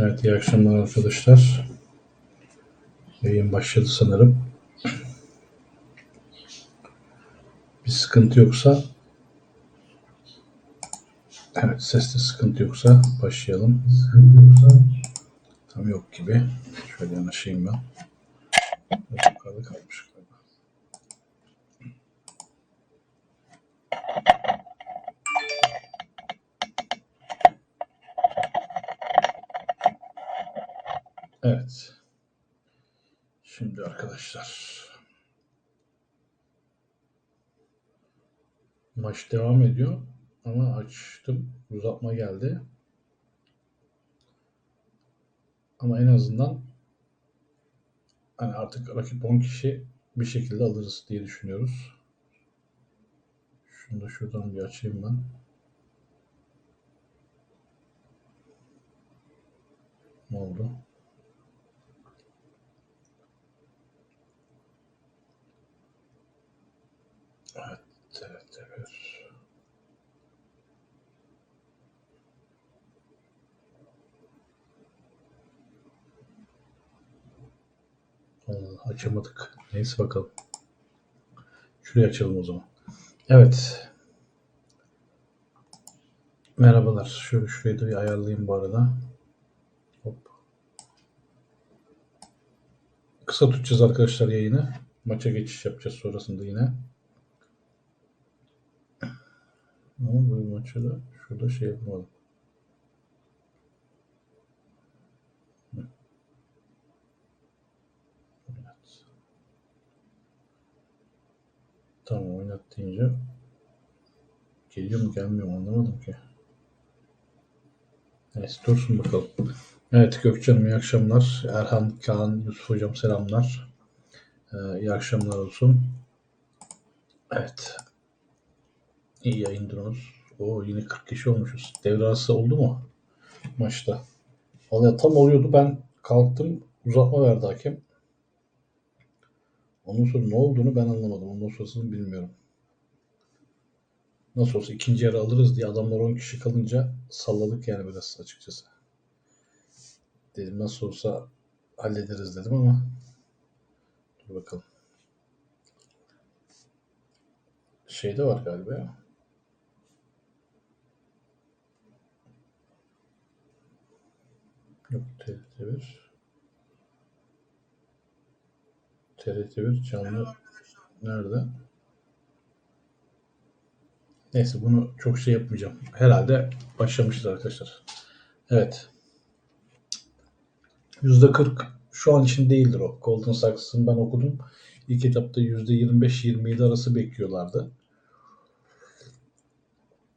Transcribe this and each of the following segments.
Evet, iyi akşamlar arkadaşlar. Yayın başladı sanırım. Bir sıkıntı yoksa Evet, seste sıkıntı yoksa başlayalım. Tam yok gibi. Şöyle yanaşayım ben. Yukarıda kalmış Arkadaşlar maç devam ediyor ama açtım uzatma geldi. Ama en azından hani artık rakip 10 kişi bir şekilde alırız diye düşünüyoruz. Şunu da şuradan bir açayım ben. Ne oldu? Evet, evet, evet. Allah, açamadık. Neyse bakalım. Şurayı açalım o zaman. Evet. Merhabalar. Şöyle şurayı da bir ayarlayayım bu arada. Hop. Kısa tutacağız arkadaşlar yayını. Maça geçiş yapacağız sonrasında yine. Ama bu maçı da şurada şey yapmadım. Tamam oynat deyince geliyor mu gelmiyor mu anlamadım ki. Neyse dursun bakalım. Evet Gökçen'im iyi akşamlar. Erhan, Kaan, Yusuf Hocam selamlar. Ee, iyi akşamlar olsun. Evet. İyi yayındınız. O yine 40 kişi olmuşuz. Devre arası oldu mu maçta? Vallahi tam oluyordu. Ben kalktım. Uzatma verdi hakem. Ondan sonra ne olduğunu ben anlamadım. Ondan sonrasını bilmiyorum. Nasıl olsa ikinci yarı alırız diye adamlar 10 kişi kalınca salladık yani biraz açıkçası. Dedim nasıl olsa hallederiz dedim ama dur bakalım. Şey de var galiba ya. Yok TRT1. TRT1 canlı nerede? Neyse bunu çok şey yapmayacağım. Herhalde başlamıştır arkadaşlar. Evet. %40 şu an için değildir o. Golden Saks'ın ben okudum. İlk etapta %25-27 arası bekliyorlardı.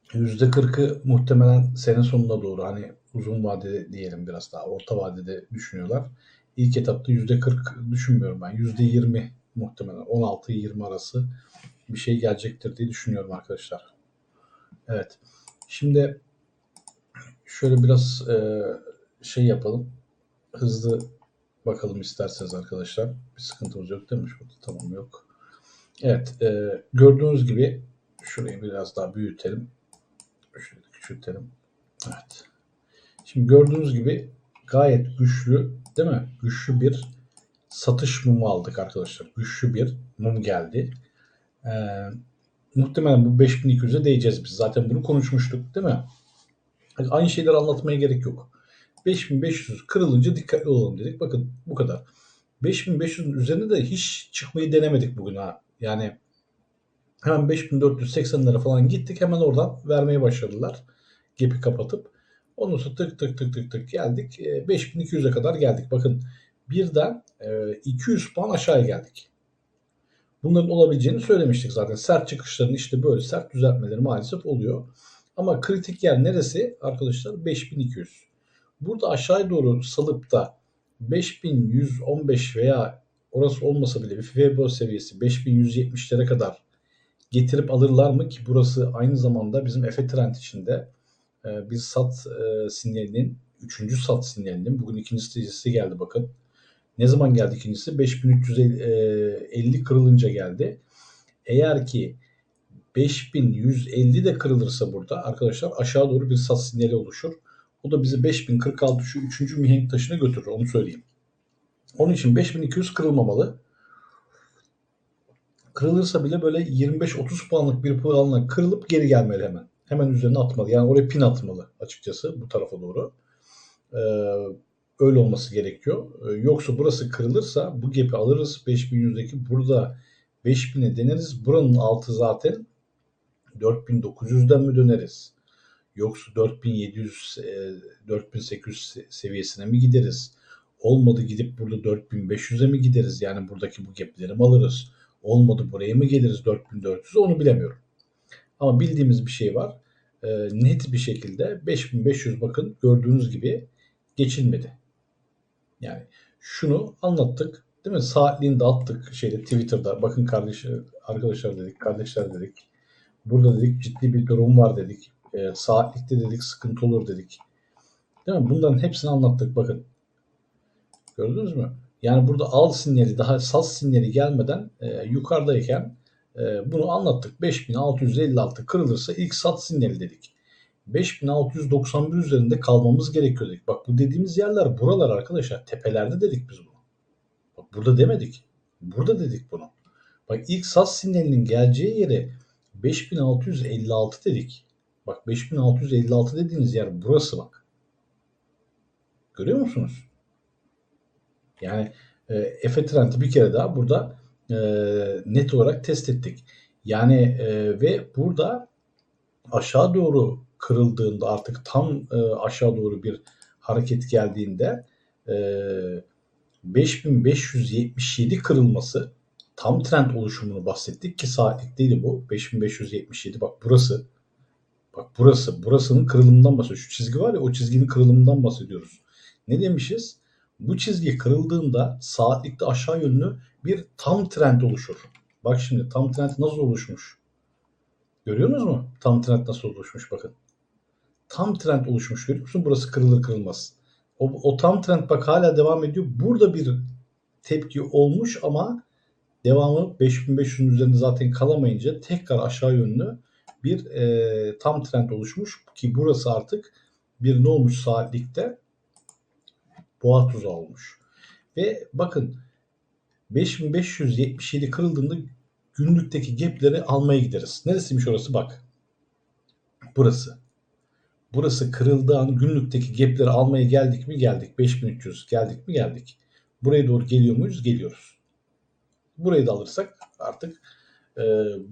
%40'ı muhtemelen sene sonuna doğru hani uzun vadede diyelim biraz daha orta vadede düşünüyorlar. İlk etapta %40 düşünmüyorum ben. %20 muhtemelen 16-20 arası bir şey gelecektir diye düşünüyorum arkadaşlar. Evet. Şimdi şöyle biraz e, şey yapalım. Hızlı bakalım isterseniz arkadaşlar. Bir sıkıntımız yok değil mi? Şurada tamam yok. Evet. E, gördüğünüz gibi şurayı biraz daha büyütelim. Şöyle küçültelim. Evet. Şimdi gördüğünüz gibi gayet güçlü değil mi? Güçlü bir satış mumu aldık arkadaşlar. Güçlü bir mum geldi. Ee, muhtemelen bu 5200'e değeceğiz biz. Zaten bunu konuşmuştuk değil mi? Yani aynı şeyleri anlatmaya gerek yok. 5500 kırılınca dikkatli olalım dedik. Bakın bu kadar. 5500'ün üzerine de hiç çıkmayı denemedik bugün ha. Yani hemen 5480'lere falan gittik. Hemen oradan vermeye başladılar. Gap'i kapatıp. Ondan sonra tık tık tık tık tık geldik. 5200'e kadar geldik. Bakın birden 200 puan aşağıya geldik. Bunların olabileceğini söylemiştik zaten. Sert çıkışların işte böyle sert düzeltmeleri maalesef oluyor. Ama kritik yer neresi arkadaşlar? 5200. Burada aşağıya doğru salıp da 5115 veya orası olmasa bile bir FIBO seviyesi 5170'lere kadar getirip alırlar mı ki burası aynı zamanda bizim Efe Trend içinde e, bir sat e, sinyalinin 3. sat sinyalinin bugün ikinci stratejisi geldi bakın. Ne zaman geldi ikincisi? 5350 kırılınca geldi. Eğer ki 5150 de kırılırsa burada arkadaşlar aşağı doğru bir sat sinyali oluşur. O da bizi 5046 şu 3. mihenk taşına götürür onu söyleyeyim. Onun için 5200 kırılmamalı. Kırılırsa bile böyle 25-30 puanlık bir puanla kırılıp geri gelmeli hemen. Hemen üzerine atmalı. Yani oraya pin atmalı açıkçası bu tarafa doğru. Ee, öyle olması gerekiyor. Ee, yoksa burası kırılırsa bu gap'i alırız. 5100'deki burada 5000'e deneriz. Buranın altı zaten 4900'den mi döneriz? Yoksa 4700 e, 4800 seviyesine mi gideriz? Olmadı gidip burada 4500'e mi gideriz? Yani buradaki bu gap'leri mi alırız? Olmadı buraya mı geliriz 4400'e onu bilemiyorum. Ama bildiğimiz bir şey var. E, net bir şekilde 5500 bakın gördüğünüz gibi geçilmedi. Yani şunu anlattık. Değil mi? Saatliğini de attık şeyde Twitter'da. Bakın kardeş, arkadaşlar dedik, kardeşler dedik. Burada dedik ciddi bir durum var dedik. E, saatlikte dedik sıkıntı olur dedik. Değil mi? Bunların hepsini anlattık bakın. Gördünüz mü? Yani burada al sinyali daha saz sinyali gelmeden e, yukarıdayken bunu anlattık. 5656 kırılırsa ilk sat sinyali dedik. 5691 üzerinde kalmamız gerekiyor dedik. Bak bu dediğimiz yerler buralar arkadaşlar. Tepelerde dedik biz bunu. Bak burada demedik. Burada dedik bunu. Bak ilk saz sinyalinin geleceği yere 5656 dedik. Bak 5656 dediğiniz yer burası bak. Görüyor musunuz? Yani e, Efe Trend'i bir kere daha burada e, net olarak test ettik. Yani e, ve burada aşağı doğru kırıldığında artık tam e, aşağı doğru bir hareket geldiğinde e, 5577 kırılması tam trend oluşumunu bahsettik ki saatlikteydi bu. 5577 bak burası. Bak burası. Burasının kırılımından bahsediyoruz. Şu çizgi var ya o çizginin kırılımından bahsediyoruz. Ne demişiz? Bu çizgi kırıldığında saatlikte aşağı yönlü bir tam trend oluşur. Bak şimdi tam trend nasıl oluşmuş? Görüyorsunuz mu? Tam trend nasıl oluşmuş bakın. Tam trend oluşmuş görüyor musun? Burası kırılır kırılmaz. O, o tam trend bak hala devam ediyor. Burada bir tepki olmuş ama devamı 5500'ün üzerinde zaten kalamayınca tekrar aşağı yönlü bir e, tam trend oluşmuş ki burası artık bir ne olmuş saatlikte boğa tuzağı olmuş. Ve bakın 5577 kırıldığında günlükteki gapleri almaya gideriz. Neresiymiş orası bak. Burası. Burası kırıldığı an günlükteki gapleri almaya geldik mi geldik. 5300 geldik mi geldik. Buraya doğru geliyor muyuz? Geliyoruz. Burayı da alırsak artık e,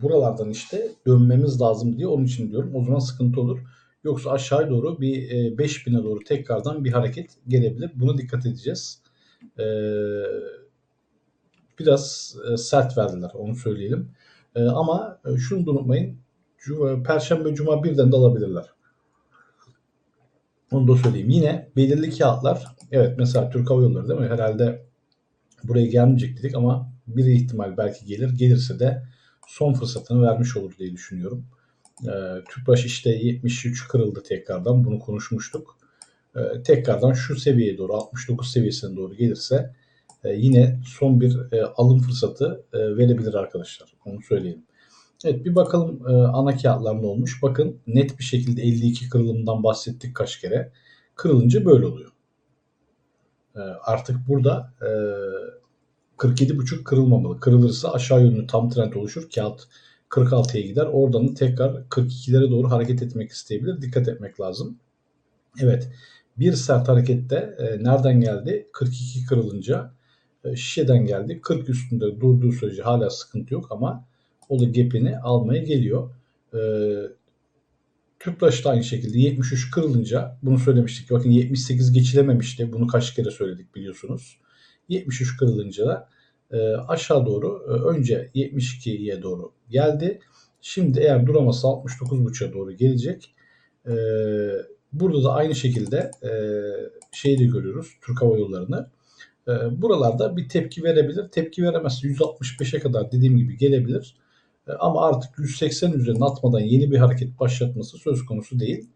buralardan işte dönmemiz lazım diye onun için diyorum. O zaman sıkıntı olur. Yoksa aşağı doğru bir e, 5000'e doğru tekrardan bir hareket gelebilir. Buna dikkat edeceğiz. E, biraz e, sert verdiler onu söyleyelim. E, ama e, şunu da unutmayın. Cuma, Perşembe Cuma birden de alabilirler. Onu da söyleyeyim. Yine belirli kağıtlar evet mesela Türk Hava Yolları değil mi? Herhalde buraya gelmeyecek dedik ama bir ihtimal belki gelir. Gelirse de son fırsatını vermiş olur diye düşünüyorum. E, Tüpraş işte 73 kırıldı tekrardan. Bunu konuşmuştuk. E, tekrardan şu seviyeye doğru 69 seviyesine doğru gelirse e, yine son bir e, alım fırsatı e, verebilir arkadaşlar. Onu söyleyeyim. Evet bir bakalım ana kağıtlar ne olmuş. Bakın net bir şekilde 52 kırılımdan bahsettik kaç kere. Kırılınca böyle oluyor. Artık burada e, 47.5 kırılmamalı. Kırılırsa aşağı yönlü tam trend oluşur. Kağıt 46'ya gider. Oradan tekrar 42'lere doğru hareket etmek isteyebilir. Dikkat etmek lazım. Evet. Bir sert harekette e, nereden geldi? 42 kırılınca şişeden geldi. 40 üstünde durduğu sürece hala sıkıntı yok ama o da gap'ini almaya geliyor. E, Tüpraş da aynı şekilde 73 kırılınca bunu söylemiştik. Bakın 78 geçilememişti. Bunu kaç kere söyledik biliyorsunuz. 73 kırılınca da e, aşağı doğru e, önce 72'ye doğru geldi. Şimdi eğer duramazsa 69.5'a doğru gelecek. E, burada da aynı şekilde e, şeyi de görüyoruz Türk Hava Yolları'nı. E, buralarda bir tepki verebilir. Tepki veremezse 165'e kadar dediğim gibi gelebilir. E, ama artık 180 üzerine atmadan yeni bir hareket başlatması söz konusu değil.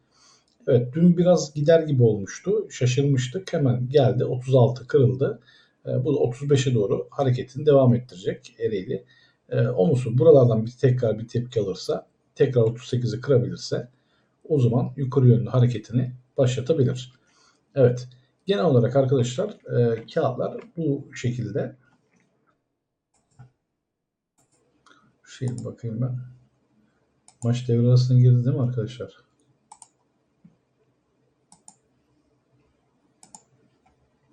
Evet dün biraz gider gibi olmuştu. Şaşırmıştık. Hemen geldi 36 kırıldı. E, bu da 35'e doğru hareketini devam ettirecek Ereğli. E, Onusu buralardan bir tekrar bir tepki alırsa tekrar 38'i kırabilirse o zaman yukarı yönlü hareketini başlatabilir. Evet. Genel olarak arkadaşlar e, kağıtlar bu şekilde. Şey bakayım ben. Maç devre girdi değil mi arkadaşlar?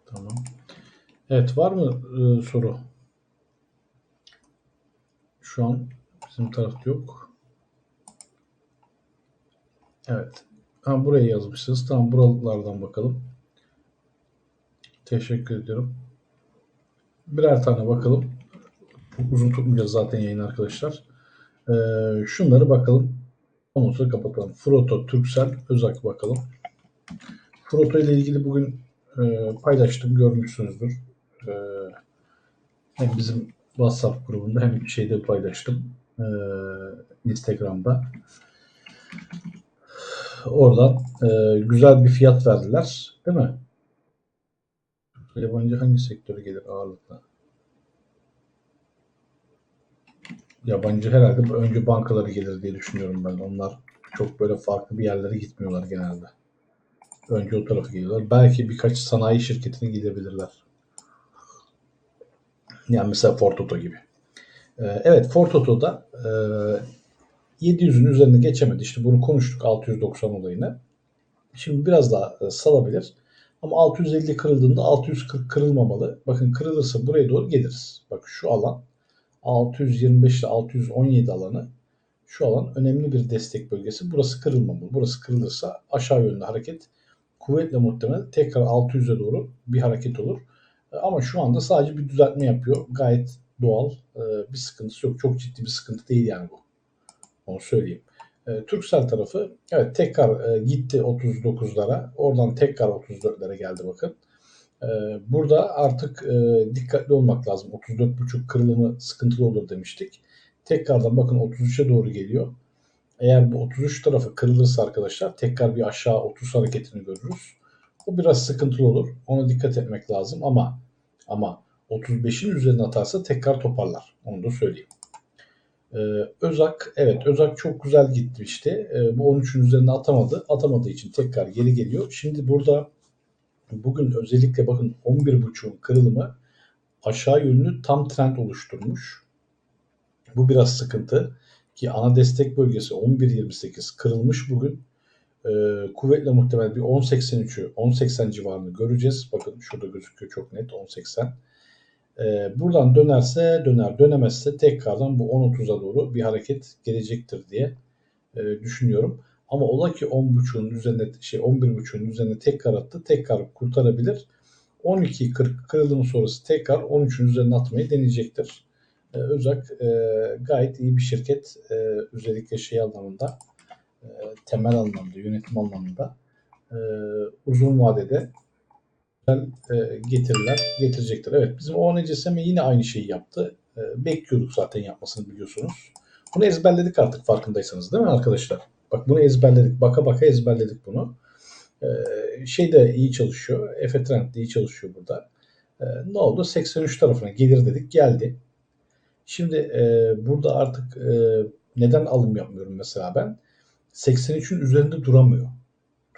Tamam. Evet var mı e, soru? Şu an bizim tarafta yok. Evet. Ha, buraya yazmışsınız. Tamam buralardan bakalım. Teşekkür ediyorum. Birer tane bakalım. Çok uzun tutmayacağız zaten yayın arkadaşlar. Ee, şunları bakalım. Ondan sonra kapatalım. Froto, Turkcell, Özak bakalım. Froto ile ilgili bugün e, paylaştım. Görmüşsünüzdür. E, hem bizim WhatsApp grubunda hem şeyde paylaştım. E, Instagram'da. Oradan e, güzel bir fiyat verdiler. Değil mi? Yabancı hangi sektöre gelir ağırlıkla? Yabancı herhalde önce bankaları gelir diye düşünüyorum ben. Onlar çok böyle farklı bir yerlere gitmiyorlar genelde. Önce o tarafa geliyorlar. Belki birkaç sanayi şirketine gidebilirler. Yani mesela Fortoto gibi. Ee, evet Fortoto'da e, 700'ün üzerine geçemedi. İşte bunu konuştuk 690 olayını. Şimdi biraz daha e, salabilir. Ama 650 kırıldığında 640 kırılmamalı. Bakın kırılırsa buraya doğru geliriz. Bak şu alan 625 ile 617 alanı şu alan önemli bir destek bölgesi. Burası kırılmamalı. Burası kırılırsa aşağı yönlü hareket kuvvetle muhtemel tekrar 600'e doğru bir hareket olur. E, Ama şu anda sadece bir düzeltme yapıyor. Gayet doğal. E, Bir sıkıntısı yok. Çok ciddi bir sıkıntı değil yani bu. Onu söyleyeyim. E, Turkcell tarafı evet tekrar e, gitti 39'lara. Oradan tekrar 34'lere geldi bakın. E, burada artık e, dikkatli olmak lazım. 34.5 kırılımı sıkıntılı olur demiştik. Tekrardan bakın 33'e doğru geliyor. Eğer bu 33 tarafı kırılırsa arkadaşlar tekrar bir aşağı 30 hareketini görürüz. O biraz sıkıntılı olur. Ona dikkat etmek lazım ama ama 35'in üzerine atarsa tekrar toparlar. Onu da söyleyeyim. Ee, Özak evet Özak çok güzel gitti işte. Ee, bu 13'ün üzerine atamadı. Atamadığı için tekrar geri geliyor. Şimdi burada bugün özellikle bakın 11.5'un kırılımı aşağı yönlü tam trend oluşturmuş. Bu biraz sıkıntı ki ana destek bölgesi 11.28 kırılmış bugün. Ee, kuvvetle muhtemel bir 10.83'ü 10.80 civarını göreceğiz. Bakın şurada gözüküyor çok net 10.80. Ee, buradan dönerse döner dönemezse tekrardan bu 10.30'a doğru bir hareket gelecektir diye e, düşünüyorum. Ama ola ki 10.5'un üzerine şey 11.5'un üzerine tekrar attı. Tekrar kurtarabilir. 12.40 kırılım sonrası tekrar 13'ün üzerine atmayı deneyecektir. Ee, Özak e, gayet iyi bir şirket. E, özellikle şey anlamında e, temel anlamda, yönetim anlamında e, uzun vadede güzel e, getiriler getirecektir. Evet bizim ONCSM yine aynı şeyi yaptı. E, bekliyorduk zaten yapmasını biliyorsunuz. Bunu ezberledik artık farkındaysanız değil mi arkadaşlar? Bak bunu ezberledik. Baka baka ezberledik bunu. E, şey de iyi çalışıyor. Efe Trend de iyi çalışıyor burada. Ne oldu? 83 tarafına gelir dedik. Geldi. Şimdi e, burada artık e, neden alım yapmıyorum mesela ben? 83'ün üzerinde duramıyor.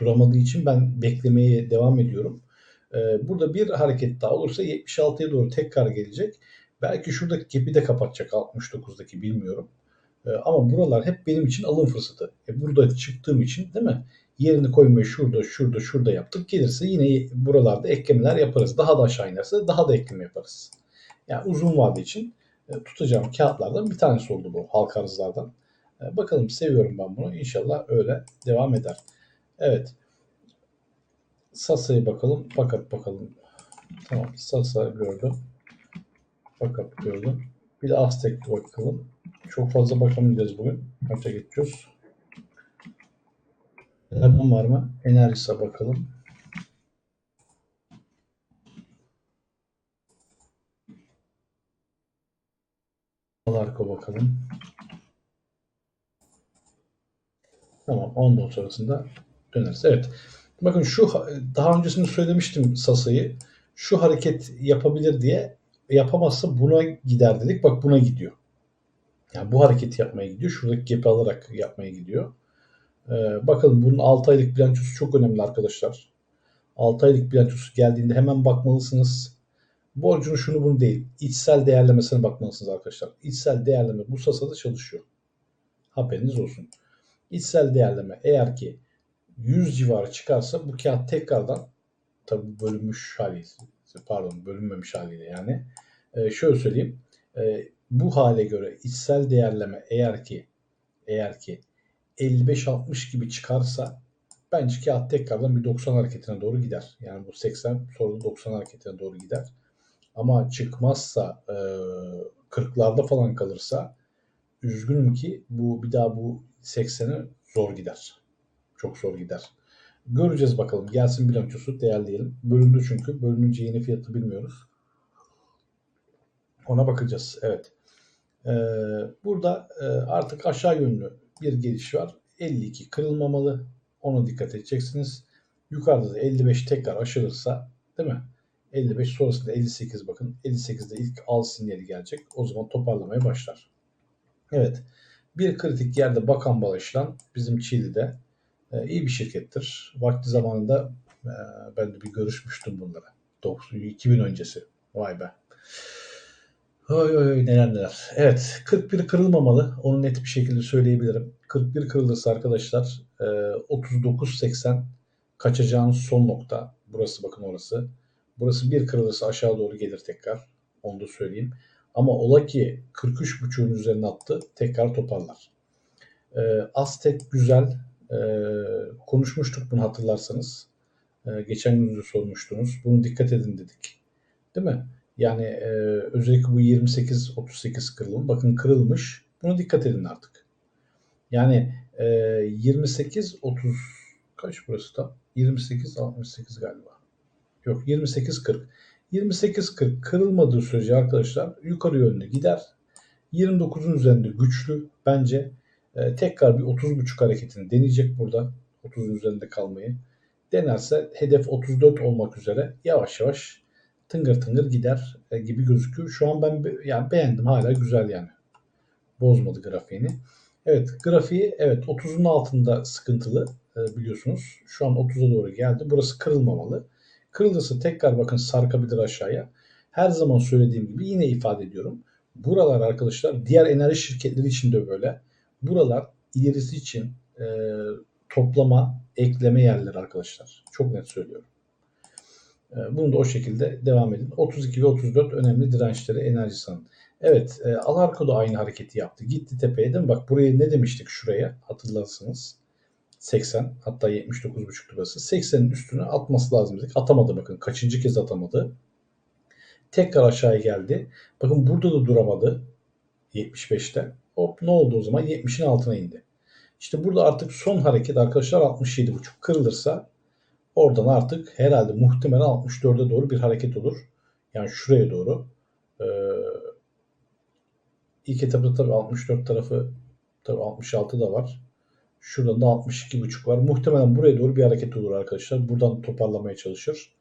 Duramadığı için ben beklemeye devam ediyorum. E, burada bir hareket daha olursa 76'ya doğru tekrar gelecek. Belki şuradaki gap'i de kapatacak 69'daki bilmiyorum. E, ama buralar hep benim için alım fırsatı. E, burada çıktığım için değil mi? Yerini koymayı şurada, şurada, şurada yaptık. Gelirse yine buralarda eklemeler yaparız. Daha da aşağı inerse daha da ekleme yaparız. Yani uzun vade için e, tutacağım kağıtlardan bir tanesi oldu bu halka arzlardan. E, bakalım seviyorum ben bunu. İnşallah öyle devam eder. Evet. Sasa'ya bakalım. Fakat bakalım. Tamam. Sasa gördüm. Fakat gördüm. Bir de Aztek'e bakalım. Çok fazla bakamayacağız bugün. Kaça geçiyoruz? Devam var mı? Enerjis'e bakalım. Alarko bakalım. Tamam. Ondan sonrasında döneriz. Evet. Bakın şu daha öncesinde söylemiştim Sasa'yı. Şu hareket yapabilir diye yapamazsa buna gider dedik. Bak buna gidiyor. Yani bu hareketi yapmaya gidiyor. Şuradaki gap'i alarak yapmaya gidiyor. Ee, bakın bunun 6 aylık bilançosu çok önemli arkadaşlar. 6 aylık bilançosu geldiğinde hemen bakmalısınız. Borcunu şunu bunu değil. içsel değerlemesine bakmalısınız arkadaşlar. İçsel değerleme bu sasada çalışıyor. Haberiniz olsun. İçsel değerleme eğer ki 100 civarı çıkarsa bu kağıt tekrardan tabi bölünmüş haliyle pardon bölünmemiş haliyle yani e, şöyle söyleyeyim e, bu hale göre içsel değerleme eğer ki eğer ki 55-60 gibi çıkarsa bence kağıt tekrardan bir 90 hareketine doğru gider. Yani bu 80 sonra da 90 hareketine doğru gider. Ama çıkmazsa e, 40'larda falan kalırsa üzgünüm ki bu bir daha bu 80'e zor gider. Çok zor gider. Göreceğiz bakalım. Gelsin bilançosu değerleyelim. Bölündü çünkü. Bölününce yeni fiyatı bilmiyoruz. Ona bakacağız. Evet. Ee, burada e, artık aşağı yönlü bir geliş var. 52 kırılmamalı. Ona dikkat edeceksiniz. Yukarıda da 55 tekrar aşılırsa değil mi? 55 sonrasında 58 bakın. 58'de ilk al sinyali gelecek. O zaman toparlamaya başlar. Evet. Bir kritik yerde bakan bağışlan bizim Çiğli'de e, iyi bir şirkettir. Vakti zamanında e, ben de bir görüşmüştüm bunlara. 2000 öncesi. Vay be. Oy oy oy neler neler. Evet 41 kırılmamalı. Onu net bir şekilde söyleyebilirim. 41 kırılırsa arkadaşlar e, 39.80 kaçacağınız son nokta. Burası bakın orası. Burası bir kırılırsa aşağı doğru gelir tekrar. Onu da söyleyeyim. Ama ola ki 43.5'ün üzerine attı. Tekrar toparlar. E, Aztek güzel. E, konuşmuştuk bunu hatırlarsanız. E, geçen gün de sormuştunuz. Bunu dikkat edin dedik. Değil mi? Yani e, özellikle bu 28-38 kırılım. Bakın kırılmış. Buna dikkat edin artık. Yani e, 28-30 kaç burası da? 28-68 galiba. Yok 28-40. 28-40 kırılmadığı sürece arkadaşlar yukarı yönlü gider. 29'un üzerinde güçlü bence. E, tekrar bir 30.5 hareketini deneyecek burada. 30'un üzerinde kalmayı. Denerse hedef 34 olmak üzere yavaş yavaş tıngır tıngır gider e, gibi gözüküyor. Şu an ben be, yani beğendim hala güzel yani. Bozmadı grafiğini. Evet grafiği evet 30'un altında sıkıntılı e, biliyorsunuz. Şu an 30'a doğru geldi. Burası kırılmamalı. Kırılırsa tekrar bakın sarkabilir aşağıya. Her zaman söylediğim gibi yine ifade ediyorum. Buralar arkadaşlar diğer enerji şirketleri için de böyle. Buralar ilerisi için e, toplama, ekleme yerleri arkadaşlar. Çok net söylüyorum. E, bunu da o şekilde devam edin. 32 ve 34 önemli dirençleri enerji sanın. Evet e, Alarko da aynı hareketi yaptı. Gitti tepeye değil mi? Bak buraya ne demiştik şuraya hatırlarsınız. 80 hatta 79.5 burası. 80'in üstüne atması lazım dedik. Atamadı bakın. Kaçıncı kez atamadı. Tekrar aşağıya geldi. Bakın burada da duramadı. 75'te. Hop ne oldu o zaman? 70'in altına indi. İşte burada artık son hareket arkadaşlar 67.5 kırılırsa oradan artık herhalde muhtemelen 64'e doğru bir hareket olur. Yani şuraya doğru. Ee, ilk etapta tabii 64 tarafı tabii 66 da var. Şuradan da 62.5 var. Muhtemelen buraya doğru bir hareket olur arkadaşlar. Buradan toparlamaya çalışır.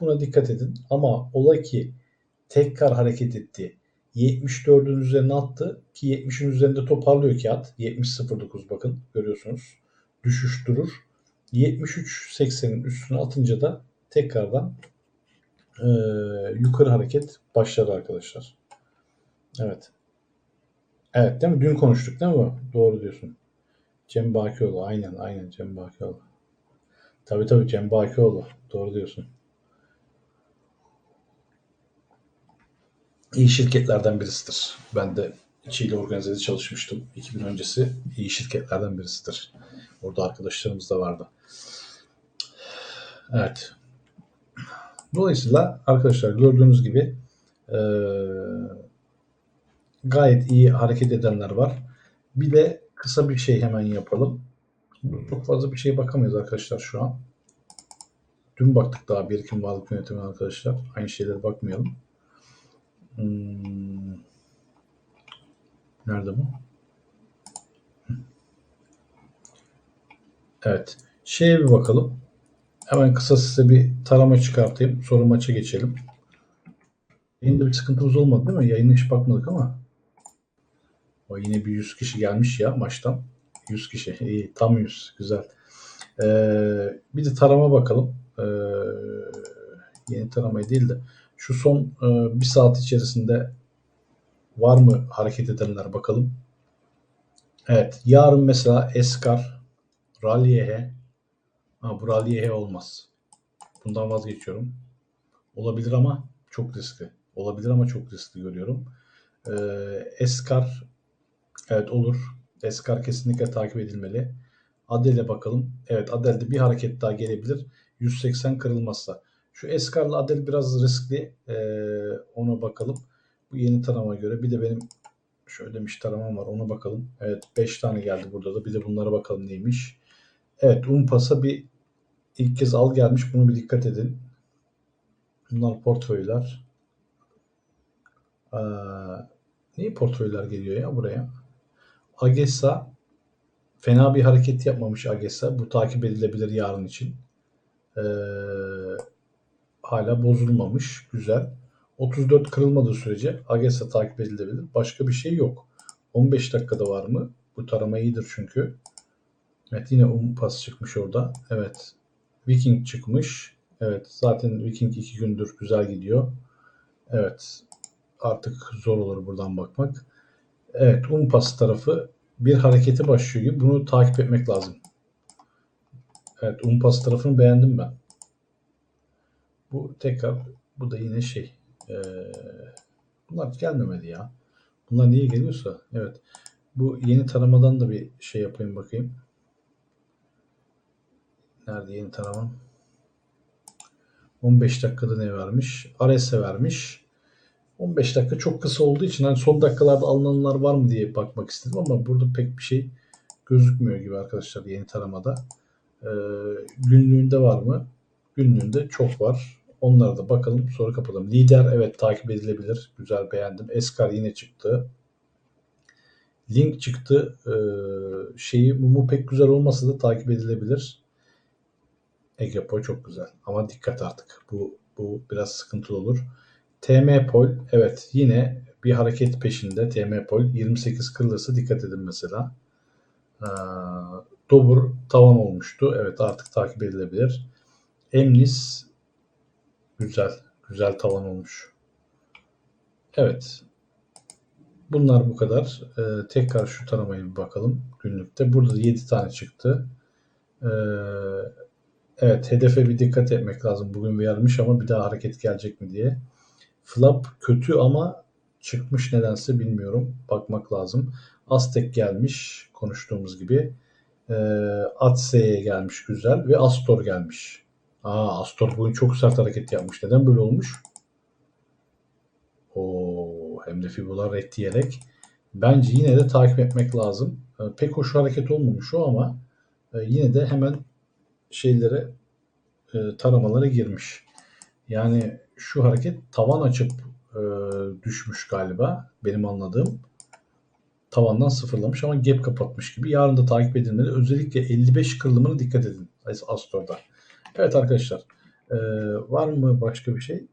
Buna dikkat edin. Ama ola ki tekrar hareket etti. 74'ün üzerine attı ki 70'in üzerinde toparlıyor kağıt. 70.09 bakın görüyorsunuz. Düşüş durur. 73.80'in üstüne atınca da tekrardan e, yukarı hareket başlar arkadaşlar. Evet. Evet değil mi? Dün konuştuk değil mi bu? Doğru diyorsun. Cem Bakioğlu. Aynen aynen Cem Bakioğlu. Tabii tabii Cem Bakioğlu. Doğru diyorsun. İyi şirketlerden birisidir. Ben de içiyle organizede çalışmıştım. 2000 öncesi iyi şirketlerden birisidir. Orada arkadaşlarımız da vardı. Evet. Dolayısıyla arkadaşlar gördüğünüz gibi e, gayet iyi hareket edenler var. Bir de kısa bir şey hemen yapalım. Çok fazla bir şeye bakamayız arkadaşlar şu an. Dün baktık daha birikim varlık yönetimi arkadaşlar. Aynı şeylere bakmayalım. Hmm. Nerede bu? Evet. Şeye bir bakalım. Hemen kısa size bir tarama çıkartayım. Sonra maça geçelim. Yayında bir sıkıntımız olmadı değil mi? Yayına hiç bakmadık ama. O yine bir 100 kişi gelmiş ya maçtan. 100 kişi. İyi. Tam 100. Güzel. Ee, bir de tarama bakalım. Ee, yeni taramayı değil de şu son e, bir saat içerisinde var mı hareket edenler bakalım. Evet. Yarın mesela Eskar, Ralliyehe. Ha, bu Ralliyehe olmaz. Bundan vazgeçiyorum. Olabilir ama çok riskli. Olabilir ama çok riskli görüyorum. Ee, Eskar evet olur. Eskar kesinlikle takip edilmeli. Adel'e bakalım. Evet Adel'de bir hareket daha gelebilir. 180 kırılmazsa. Şu Eskar'la Adel biraz riskli. Ee, ona bakalım. Bu yeni tarama göre. Bir de benim şöyle demiş taramam var. Ona bakalım. Evet 5 tane geldi burada da. Bir de bunlara bakalım neymiş. Evet Umpas'a bir ilk kez al gelmiş. Bunu bir dikkat edin. Bunlar portföyler. Ee, niye portföyler geliyor ya buraya? Agesa fena bir hareket yapmamış Agesa. Bu takip edilebilir yarın için. Ee, hala bozulmamış. Güzel. 34 kırılmadığı sürece Agesa takip edilebilir. Başka bir şey yok. 15 dakikada var mı? Bu tarama iyidir çünkü. Evet yine Umpas çıkmış orada. Evet. Viking çıkmış. Evet zaten Viking 2 gündür güzel gidiyor. Evet. Artık zor olur buradan bakmak. Evet Umpas tarafı bir harekete başlıyor gibi. Bunu takip etmek lazım. Evet Umpas tarafını beğendim ben. Bu tekrar bu da yine şey. Ee, bunlar gelmemeli ya. Bunlar niye geliyorsa. Evet. Bu yeni taramadan da bir şey yapayım bakayım. Nerede yeni taramam? 15 dakikada ne vermiş? Ares'e vermiş. 15 dakika çok kısa olduğu için hani son dakikalarda alınanlar var mı diye bakmak istedim ama burada pek bir şey gözükmüyor gibi arkadaşlar yeni taramada. Ee, günlüğünde var mı? Günlüğünde çok var. Onlara da bakalım sonra kapatalım. Lider evet takip edilebilir. Güzel beğendim. Eskar yine çıktı. Link çıktı. Ee, şeyi bu pek güzel olmasa da takip edilebilir. Egepo çok güzel. Ama dikkat artık. Bu bu biraz sıkıntılı olur. TM Pol evet yine bir hareket peşinde TM Pol 28 kırılırsa dikkat edin mesela. Ee, Dobur tavan olmuştu. Evet artık takip edilebilir. Emnis güzel. Güzel tavan olmuş. Evet. Bunlar bu kadar. Ee, tekrar şu taramayı bir bakalım günlükte. Burada da 7 tane çıktı. Ee, evet hedefe bir dikkat etmek lazım. Bugün uyarmış ama bir daha hareket gelecek mi diye. Flap kötü ama çıkmış nedense bilmiyorum. Bakmak lazım. Aztek gelmiş konuştuğumuz gibi. E, Atse'ye gelmiş güzel ve Astor gelmiş. Aa Astor bugün çok sert hareket yapmış. Neden böyle olmuş? Oo, hem de Fibolar red diyerek. Bence yine de takip etmek lazım. E, pek hoş hareket olmamış o ama e, yine de hemen şeylere e, taramalara girmiş. Yani şu hareket tavan açıp e, düşmüş galiba benim anladığım. Tavandan sıfırlamış ama gap kapatmış gibi. Yarın da takip edilmeli. Özellikle 55 kırılımına dikkat edin Astor'da. Evet arkadaşlar. E, var mı başka bir şey?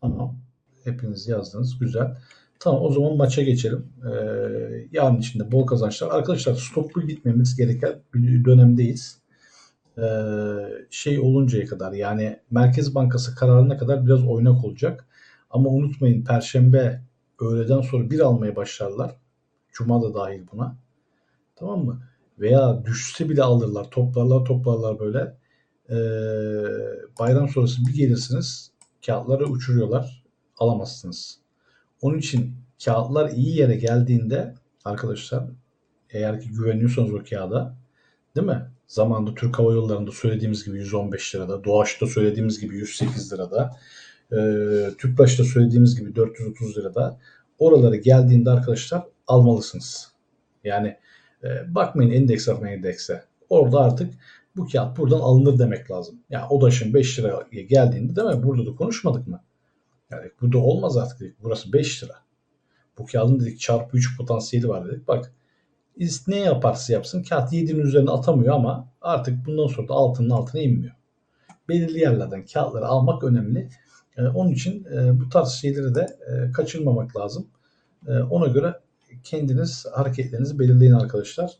Tamam. Hepiniz yazdınız. Güzel. Tamam o zaman maça geçelim. Ee, yarın içinde bol kazançlar. Arkadaşlar stoplu gitmemiz gereken bir dönemdeyiz. Ee, şey oluncaya kadar yani Merkez Bankası kararına kadar biraz oynak olacak. Ama unutmayın Perşembe öğleden sonra bir almaya başlarlar. Cuma da dahil buna. Tamam mı? Veya düşse bile alırlar. Toplarlar toplarlar böyle. Ee, bayram sonrası bir gelirsiniz kağıtları uçuruyorlar. Alamazsınız. Onun için kağıtlar iyi yere geldiğinde arkadaşlar eğer ki güveniyorsanız o kağıda değil mi? Zamanında Türk Hava Yolları'nda söylediğimiz gibi 115 lirada, Doğaç'ta söylediğimiz gibi 108 lirada, e, Tüpraş'ta söylediğimiz gibi 430 lirada oralara geldiğinde arkadaşlar almalısınız. Yani e, bakmayın endeks atma endekse. Orada artık bu kağıt buradan alınır demek lazım. Ya yani ODAŞ'ın 5 liraya geldiğinde değil mi? Burada da konuşmadık mı? Yani burada olmaz artık dedik. Burası 5 lira. Bu kağıdın dedik çarpı 3 potansiyeli var dedik. Bak ne yaparsa yapsın kağıt 7'nin üzerine atamıyor ama artık bundan sonra da altının altına inmiyor. Belirli yerlerden kağıtları almak önemli. Ee, onun için e, bu tarz şeyleri de e, kaçırmamak lazım. E, ona göre kendiniz hareketlerinizi belirleyin arkadaşlar.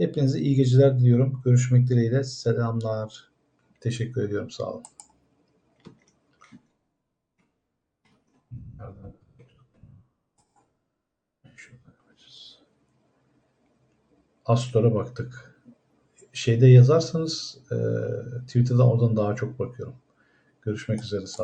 Hepinize iyi geceler diliyorum. Görüşmek dileğiyle. Selamlar. Teşekkür ediyorum. Sağ olun. Astor'a baktık. Şeyde yazarsanız e, Twitter'dan oradan daha çok bakıyorum. Görüşmek üzere. Sağ